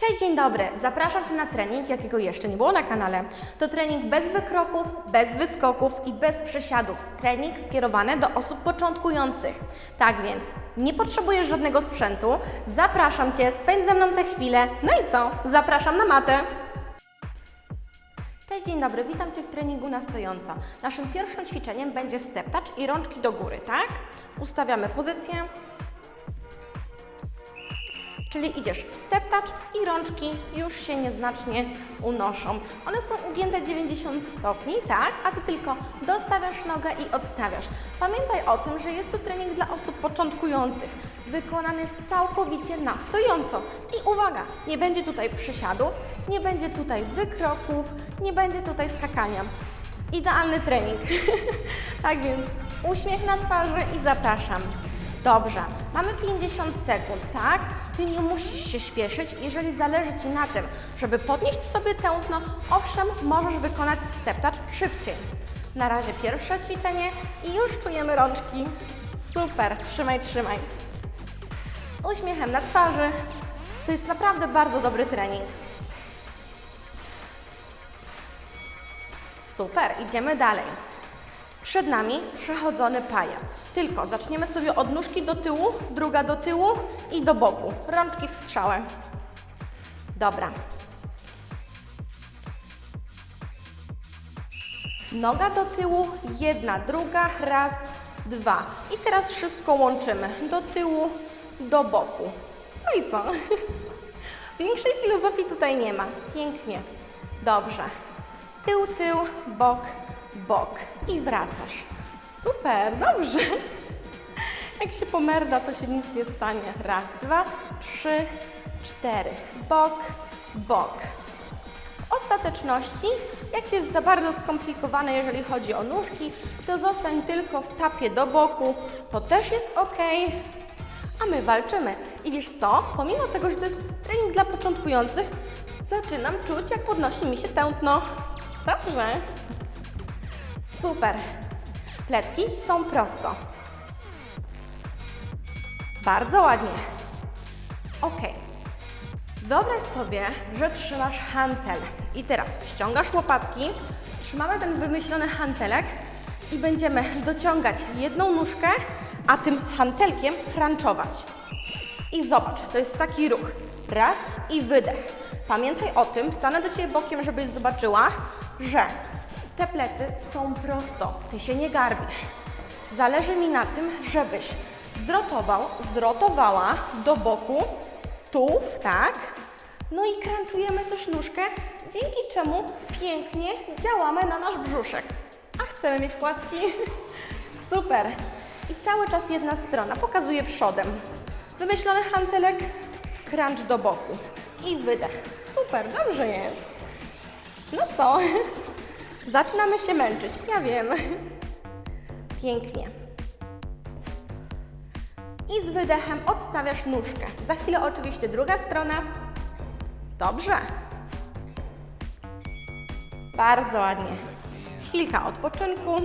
Cześć, dzień dobry. Zapraszam Cię na trening, jakiego jeszcze nie było na kanale. To trening bez wykroków, bez wyskoków i bez przesiadów. Trening skierowany do osób początkujących. Tak więc nie potrzebujesz żadnego sprzętu. Zapraszam Cię, spędź ze mną tę chwilę. No i co? Zapraszam na matę. Cześć, dzień dobry, witam Cię w treningu na stojąco. Naszym pierwszym ćwiczeniem będzie step touch i rączki do góry, tak? Ustawiamy pozycję, Czyli idziesz w i rączki już się nieznacznie unoszą. One są ugięte 90 stopni, tak? A Ty tylko dostawiasz nogę i odstawiasz. Pamiętaj o tym, że jest to trening dla osób początkujących, wykonany całkowicie na stojąco. I uwaga, nie będzie tutaj przysiadów, nie będzie tutaj wykroków, nie będzie tutaj skakania. Idealny trening. tak więc uśmiech na twarzy i zapraszam. Dobrze, mamy 50 sekund, tak? Ty nie musisz się śpieszyć, jeżeli zależy Ci na tym, żeby podnieść sobie tętno, owszem, możesz wykonać step touch szybciej. Na razie pierwsze ćwiczenie i już czujemy rączki. Super, trzymaj, trzymaj. Z uśmiechem na twarzy. To jest naprawdę bardzo dobry trening. Super, idziemy dalej. Przed nami przechodzony pajac. Tylko zaczniemy sobie od nóżki do tyłu, druga do tyłu i do boku. Rączki w strzałę. Dobra. Noga do tyłu, jedna, druga, raz, dwa. I teraz wszystko łączymy. Do tyłu, do boku. No i co? Większej filozofii tutaj nie ma. Pięknie. Dobrze. Tył, tył, bok, bok. I wracasz. Super, dobrze. Jak się pomerda, to się nic nie stanie. Raz, dwa, trzy, cztery. Bok, bok. W ostateczności, jak jest za bardzo skomplikowane, jeżeli chodzi o nóżki, to zostań tylko w tapie do boku. To też jest ok. A my walczymy. I wiesz co? Pomimo tego, że to jest trening dla początkujących, zaczynam czuć, jak podnosi mi się tętno. Dobrze. Super. Plecki są prosto. Bardzo ładnie. Ok. Wyobraź sobie, że trzymasz hantel. I teraz ściągasz łopatki, trzymamy ten wymyślony hantelek i będziemy dociągać jedną nóżkę, a tym hantelkiem crunchować. I zobacz, to jest taki ruch. Raz i wydech. Pamiętaj o tym, stanę do Ciebie bokiem, żebyś zobaczyła, że te plecy są prosto. Ty się nie garbisz. Zależy mi na tym, żebyś zrotował, zrotowała do boku, tułów, tak? No i crunchujemy też nóżkę, dzięki czemu pięknie działamy na nasz brzuszek. A chcemy mieć płaski? Super! I cały czas jedna strona, pokazuję przodem. Wymyślony hantelek, crunch do boku i wydech. Super, dobrze jest. No co? Zaczynamy się męczyć, ja wiem. Pięknie. I z wydechem odstawiasz nóżkę. Za chwilę oczywiście druga strona. Dobrze. Bardzo ładnie. Chwilka odpoczynku.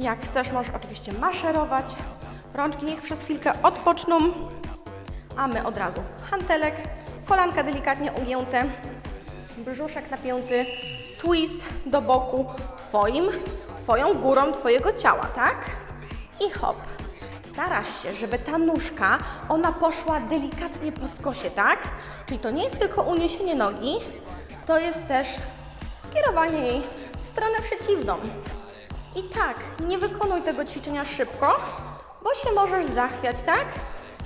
Jak chcesz, możesz oczywiście maszerować. Rączki niech przez chwilkę odpoczną. A my od razu hantelek, kolanka delikatnie ugięte, brzuszek napięty, twist do boku Twoim, Twoją górą Twojego ciała, tak? I hop. Starasz się, żeby ta nóżka, ona poszła delikatnie po skosie, tak? Czyli to nie jest tylko uniesienie nogi, to jest też skierowanie jej w stronę przeciwną. I tak, nie wykonuj tego ćwiczenia szybko, bo się możesz zachwiać, tak?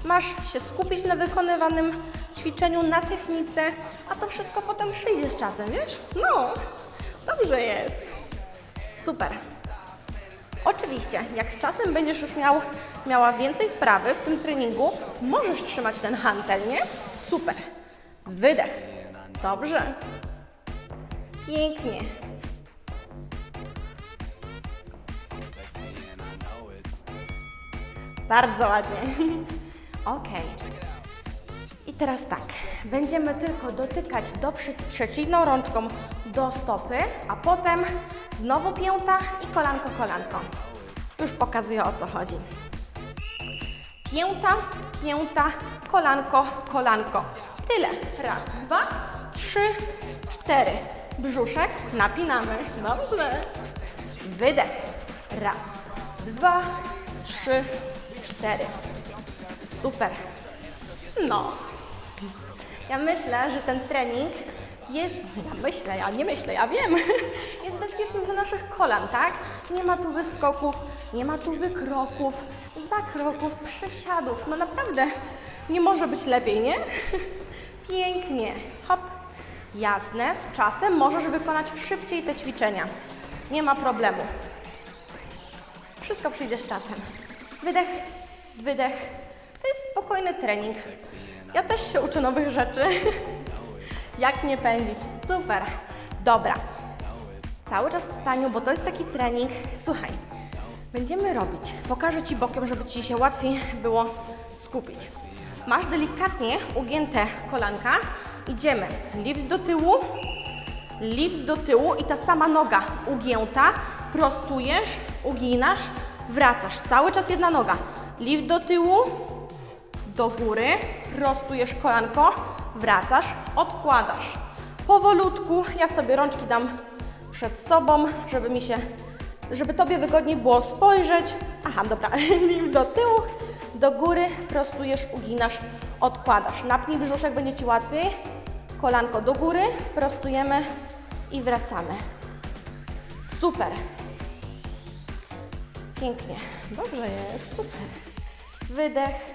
Masz się skupić na wykonywanym ćwiczeniu, na technice, a to wszystko potem przyjdzie z czasem, wiesz? No, dobrze jest. Super. Oczywiście, jak z czasem będziesz już miał, miała więcej wprawy w tym treningu, możesz trzymać ten hantel, nie? Super. Wydech. Dobrze. Pięknie. Bardzo ładnie. Ok. I teraz tak, będziemy tylko dotykać do przeciwną rączką do stopy, a potem znowu pięta i kolanko, kolanko. Już pokazuję o co chodzi. Pięta, pięta, kolanko, kolanko. Tyle. Raz, dwa, trzy, cztery. Brzuszek napinamy. Dobrze. Wydech. Raz, dwa, trzy, cztery. Super. No. Ja myślę, że ten trening jest, ja myślę, ja nie myślę, ja wiem, jest bezpieczny dla naszych kolan, tak? Nie ma tu wyskoków, nie ma tu wykroków, zakroków, przesiadów. No naprawdę, nie może być lepiej, nie? Pięknie. Hop. Jasne, z czasem możesz wykonać szybciej te ćwiczenia. Nie ma problemu. Wszystko przyjdzie z czasem. Wydech, wydech. To jest spokojny trening. Ja też się uczę nowych rzeczy. Jak nie pędzić. Super. Dobra. Cały czas w staniu, bo to jest taki trening. Słuchaj, będziemy robić. Pokażę Ci bokiem, żeby Ci się łatwiej było skupić. Masz delikatnie ugięte kolanka. Idziemy. Lift do tyłu, lift do tyłu i ta sama noga ugięta, prostujesz, uginasz, wracasz. Cały czas jedna noga. Lift do tyłu, do góry, prostujesz kolanko, wracasz, odkładasz. Powolutku, ja sobie rączki dam przed sobą, żeby mi się, żeby Tobie wygodniej było spojrzeć. Aha, dobra, lift do tyłu, do góry, prostujesz, uginasz, odkładasz. Napnij brzuszek, będzie Ci łatwiej. Kolanko do góry, prostujemy i wracamy. Super. Pięknie. Dobrze jest, super. Wydech.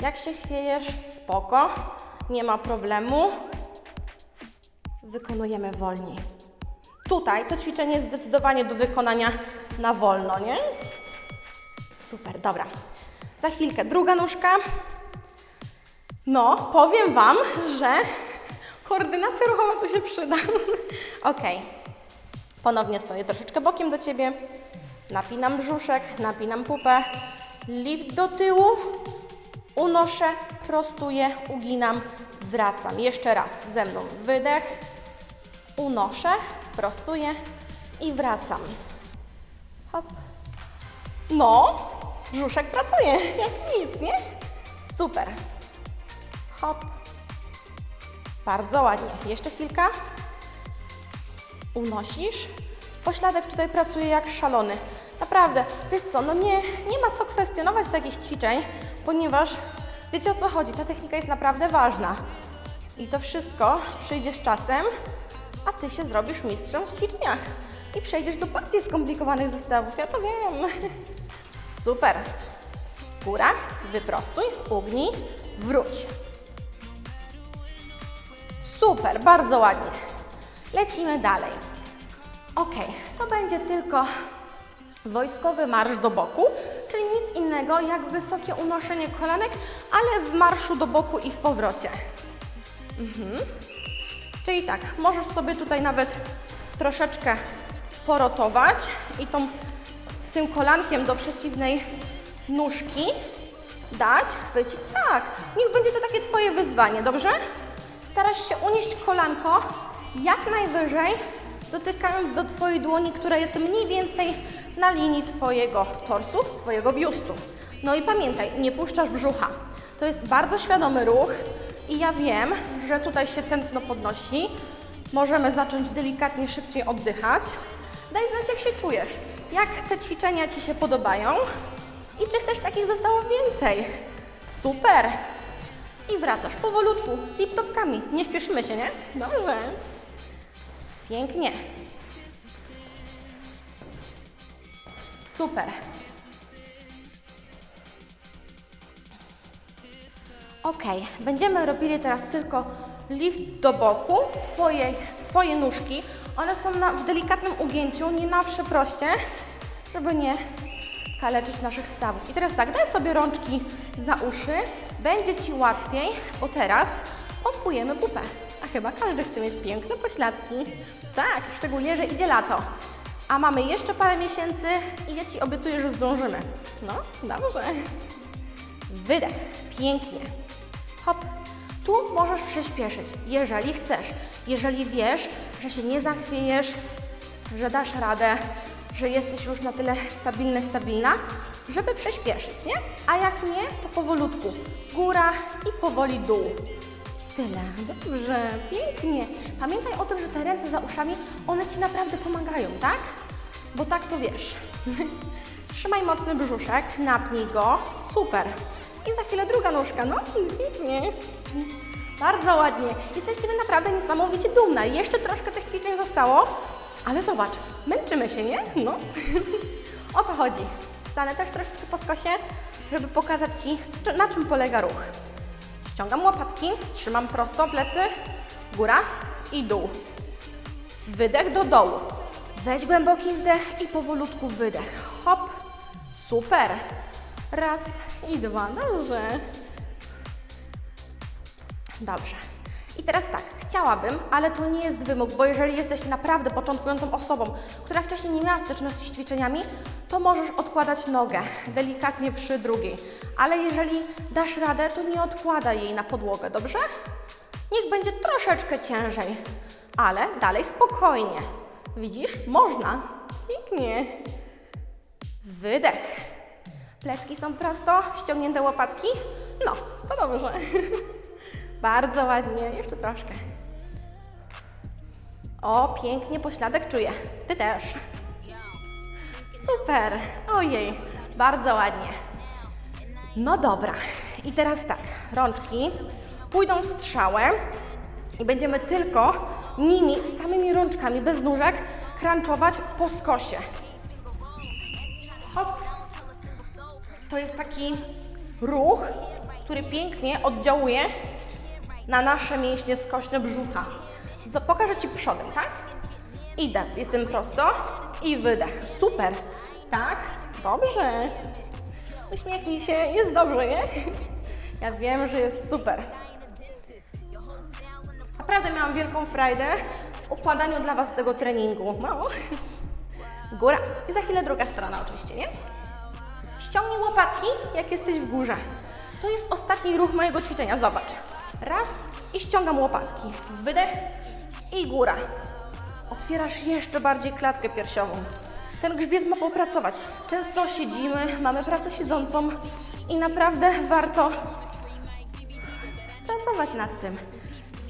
Jak się chwiejesz, spoko. Nie ma problemu. Wykonujemy wolniej. Tutaj to ćwiczenie jest zdecydowanie do wykonania na wolno, nie? Super, dobra. Za chwilkę druga nóżka. No, powiem Wam, że koordynacja ruchowa tu się przyda. ok. Ponownie stoję troszeczkę bokiem do Ciebie. Napinam brzuszek, napinam pupę. Lift do tyłu. Unoszę, prostuję, uginam, wracam. Jeszcze raz ze mną. Wydech. Unoszę, prostuję i wracam. Hop. No, brzuszek pracuje jak nic, nie? Super. Hop. Bardzo ładnie. Jeszcze chwilka. Unosisz. Pośladek tutaj pracuje jak szalony. Naprawdę, wiesz co, no nie, nie ma co kwestionować takich ćwiczeń, ponieważ wiecie o co chodzi, ta technika jest naprawdę ważna. I to wszystko przyjdzie z czasem, a Ty się zrobisz mistrzem w ćwiczeniach. I przejdziesz do bardziej skomplikowanych zestawów, ja to wiem. Super. Góra, wyprostuj, ugnij, wróć. Super, bardzo ładnie. Lecimy dalej. Ok, to będzie tylko wojskowy marsz do boku, czyli nic innego jak wysokie unoszenie kolanek, ale w marszu do boku i w powrocie. Mhm. Czyli tak, możesz sobie tutaj nawet troszeczkę porotować i tą, tym kolankiem do przeciwnej nóżki dać, chwycić. Tak, niech będzie to takie Twoje wyzwanie, dobrze? Starasz się unieść kolanko jak najwyżej, dotykając do Twojej dłoni, która jest mniej więcej na linii Twojego torsu, Twojego biustu. No i pamiętaj, nie puszczasz brzucha. To jest bardzo świadomy ruch i ja wiem, że tutaj się tętno podnosi. Możemy zacząć delikatnie szybciej oddychać. Daj znać, jak się czujesz, jak te ćwiczenia Ci się podobają i czy chcesz takich zestawów więcej. Super! I wracasz powolutku, tip-topkami. Nie śpieszymy się, nie? Dobrze. Pięknie. Super. Ok, będziemy robili teraz tylko lift do boku, twoje, twoje nóżki. One są na, w delikatnym ugięciu, nie na przeproście, żeby nie kaleczyć naszych stawów. I teraz tak, daj sobie rączki za uszy, będzie Ci łatwiej, bo teraz pompujemy pupę. A chyba każdy chce mieć piękne pośladki. Tak, szczególnie, że idzie lato. A mamy jeszcze parę miesięcy i ja Ci obiecuję, że zdążymy. No, dobrze. Wydech. Pięknie. Hop. Tu możesz przyspieszyć, jeżeli chcesz. Jeżeli wiesz, że się nie zachwiejesz, że dasz radę, że jesteś już na tyle stabilny, stabilna, żeby przyspieszyć, nie? A jak nie, to powolutku. Góra i powoli dół. Tyle. Dobrze, pięknie. Pamiętaj o tym, że te ręce za uszami, one Ci naprawdę pomagają, tak? Bo tak to wiesz. Trzymaj mocny brzuszek, napnij go. Super. I za chwilę druga nóżka. No, pięknie. Bardzo ładnie. Jesteś Ciebie naprawdę niesamowicie dumna. Jeszcze troszkę tych ćwiczeń zostało, ale zobacz, męczymy się, nie? No. o to chodzi. Stanę też troszeczkę po skosie, żeby pokazać Ci, na czym polega ruch. Ściągam łopatki, trzymam prosto plecy, góra i dół. Wydech do dołu. Weź głęboki wdech i powolutku wydech. Hop. Super. Raz i dwa. Dobrze. Dobrze. I teraz tak, chciałabym, ale to nie jest wymóg, bo jeżeli jesteś naprawdę początkującą osobą, która wcześniej nie miała styczności z ćwiczeniami, to możesz odkładać nogę delikatnie przy drugiej. Ale jeżeli dasz radę, to nie odkładaj jej na podłogę, dobrze? Niech będzie troszeczkę ciężej, ale dalej spokojnie. Widzisz? Można. Pięknie. Wydech. Plecki są prosto, ściągnięte łopatki. No, to dobrze. Bardzo ładnie, jeszcze troszkę. O, pięknie pośladek czuję. Ty też. Super. Ojej, bardzo ładnie. No dobra. I teraz tak, rączki pójdą w strzałę i będziemy tylko nimi, samymi rączkami, bez nóżek, crunchować po skosie. Hop. To jest taki ruch, który pięknie oddziałuje na nasze mięśnie skośne brzucha. Pokażę Ci przodem, tak? Idę, jestem prosto i wydech. Super. Tak? Dobrze. Uśmiechnij się, jest dobrze, nie? Ja wiem, że jest super. Naprawdę miałam wielką frajdę w układaniu dla Was tego treningu. No. Góra. I za chwilę druga strona oczywiście, nie? Ściągnij łopatki, jak jesteś w górze. To jest ostatni ruch mojego ćwiczenia. Zobacz. Raz i ściągam łopatki. Wydech i góra. Otwierasz jeszcze bardziej klatkę piersiową. Ten grzbiet ma popracować. Często siedzimy, mamy pracę siedzącą i naprawdę warto pracować nad tym.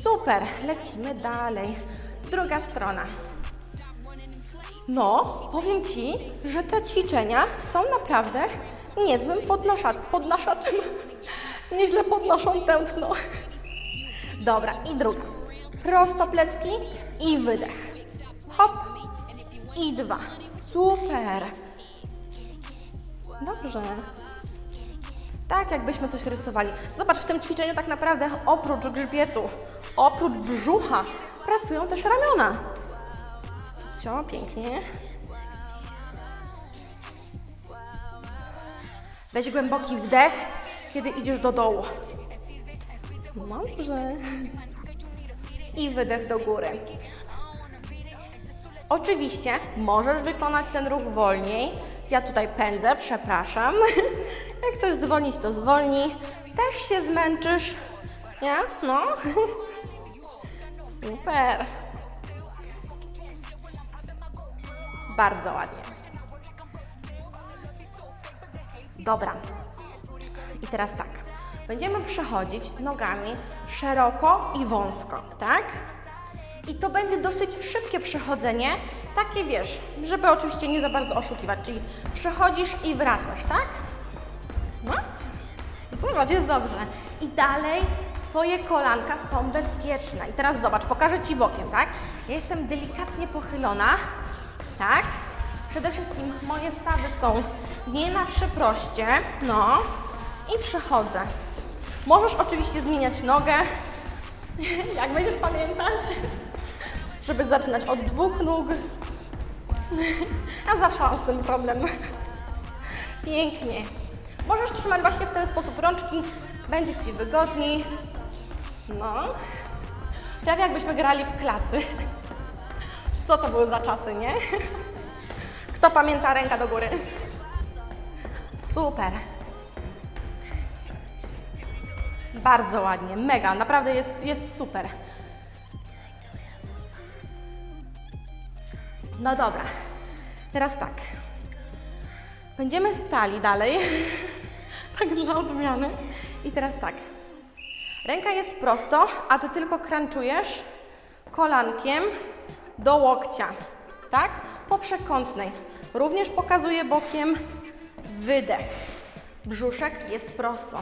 Super, lecimy dalej. Druga strona. No, powiem Ci, że te ćwiczenia są naprawdę niezłym podnosza podnoszaczem. Nieźle podnoszą tętno. Dobra, i druga. Prosto plecki i wydech. Hop. I dwa. Super. Dobrze. Tak, jakbyśmy coś rysowali. Zobacz, w tym ćwiczeniu tak naprawdę oprócz grzbietu, oprócz brzucha, pracują też ramiona. Subcio, pięknie. Weź głęboki wdech, kiedy idziesz do dołu. Dobrze. I wydech do góry. Oczywiście możesz wykonać ten ruch wolniej. Ja tutaj pędzę, przepraszam. Jak chcesz zwolnić, to zwolnij. Też się zmęczysz. Nie? No. Super. Bardzo ładnie. Dobra. I teraz tak. Będziemy przechodzić nogami szeroko i wąsko, tak? I to będzie dosyć szybkie przechodzenie, takie wiesz, żeby oczywiście nie za bardzo oszukiwać, czyli przechodzisz i wracasz, tak? No? Zobacz, jest dobrze. I dalej Twoje kolanka są bezpieczne. I teraz zobacz, pokażę Ci bokiem, tak? Ja jestem delikatnie pochylona, tak? Przede wszystkim moje stawy są nie na przeproście, no. I przechodzę. Możesz oczywiście zmieniać nogę, jak będziesz pamiętać, żeby zaczynać od dwóch nóg. Ja zawsze mam z tym problem. Pięknie. Możesz trzymać właśnie w ten sposób rączki, będzie Ci wygodniej. No. Prawie jakbyśmy grali w klasy. Co to były za czasy, nie? Kto pamięta ręka do góry? Super. Bardzo ładnie, mega, naprawdę jest, jest super. No dobra, teraz tak. Będziemy stali dalej, tak dla odmiany. I teraz tak. Ręka jest prosto, a ty tylko crunchujesz kolankiem do łokcia, tak? Po przekątnej. Również pokazuję bokiem wydech. Brzuszek jest prosto.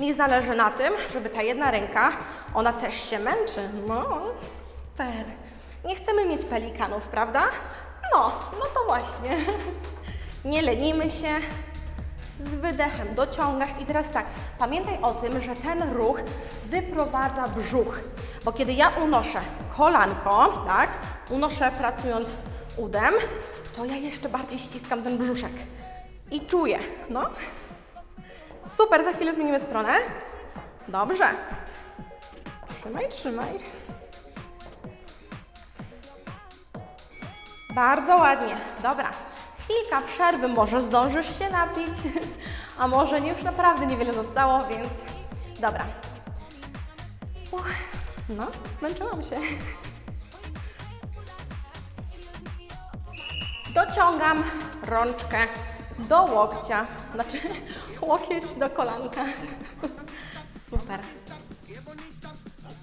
Mi zależy na tym, żeby ta jedna ręka, ona też się męczy. No, super. Nie chcemy mieć pelikanów, prawda? No, no to właśnie. Nie lenimy się. Z wydechem dociągasz i teraz tak, pamiętaj o tym, że ten ruch wyprowadza brzuch, bo kiedy ja unoszę kolanko, tak, unoszę pracując udem, to ja jeszcze bardziej ściskam ten brzuszek i czuję, no. Super, za chwilę zmienimy stronę. Dobrze. Trzymaj, trzymaj. Bardzo ładnie. Dobra. Chwilka przerwy, może zdążysz się napić, a może nie, już naprawdę niewiele zostało, więc dobra. Uch, no, zmęczyłam się. Dociągam rączkę do łokcia, znaczy łokieć do kolanka. Super.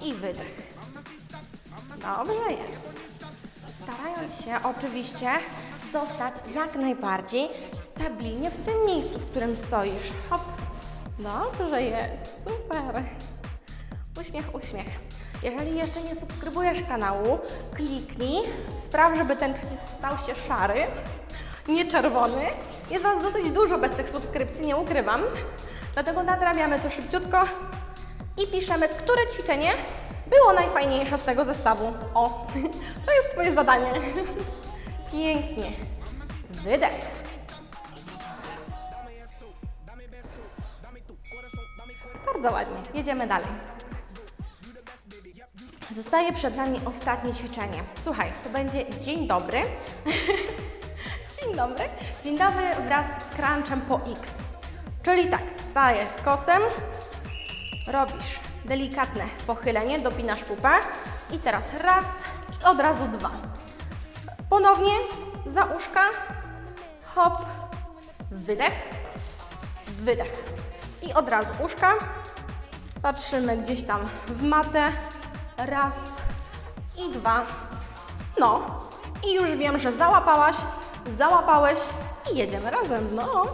I wydech. Dobrze jest. Starając się oczywiście zostać jak najbardziej stabilnie w tym miejscu, w którym stoisz. Hop. Dobrze jest, super. Uśmiech, uśmiech. Jeżeli jeszcze nie subskrybujesz kanału, kliknij, spraw, żeby ten przycisk stał się szary, nie czerwony. Jest Was dosyć dużo bez tych subskrypcji, nie ukrywam. Dlatego nadrabiamy to szybciutko i piszemy, które ćwiczenie było najfajniejsze z tego zestawu. O, to jest Twoje zadanie. Pięknie. Wydech. Bardzo ładnie. Jedziemy dalej. Zostaje przed nami ostatnie ćwiczenie. Słuchaj, to będzie dzień dobry. dobry. Dzień dobry wraz z crunchem po X. Czyli tak, stajesz z kosem, robisz delikatne pochylenie, dopinasz pupę i teraz raz i od razu dwa. Ponownie za uszka, hop, wydech, wydech i od razu uszka. Patrzymy gdzieś tam w matę, raz i dwa. No i już wiem, że załapałaś, załapałeś i jedziemy razem. No,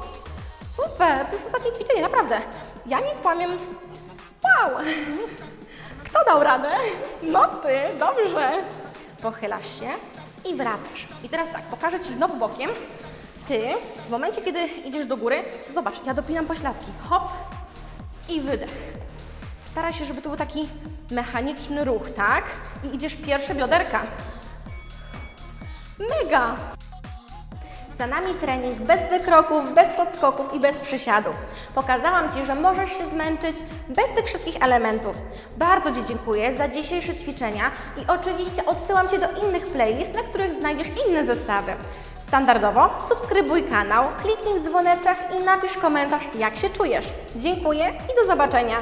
super, to jest ostatnie ćwiczenie, naprawdę. Ja nie kłamię. Wow! Kto dał radę? No ty, dobrze. Pochylasz się i wracasz. I teraz tak, pokażę Ci znowu bokiem. Ty, w momencie, kiedy idziesz do góry, zobacz, ja dopinam pośladki. Hop i wydech. Staraj się, żeby to był taki mechaniczny ruch, tak? I idziesz pierwsze bioderka. Mega! Za nami trening bez wykroków, bez podskoków i bez przysiadów. Pokazałam Ci, że możesz się zmęczyć bez tych wszystkich elementów. Bardzo Ci dziękuję za dzisiejsze ćwiczenia i oczywiście odsyłam Cię do innych playlist, na których znajdziesz inne zestawy. Standardowo subskrybuj kanał, kliknij w dzwoneczek i napisz komentarz, jak się czujesz. Dziękuję i do zobaczenia.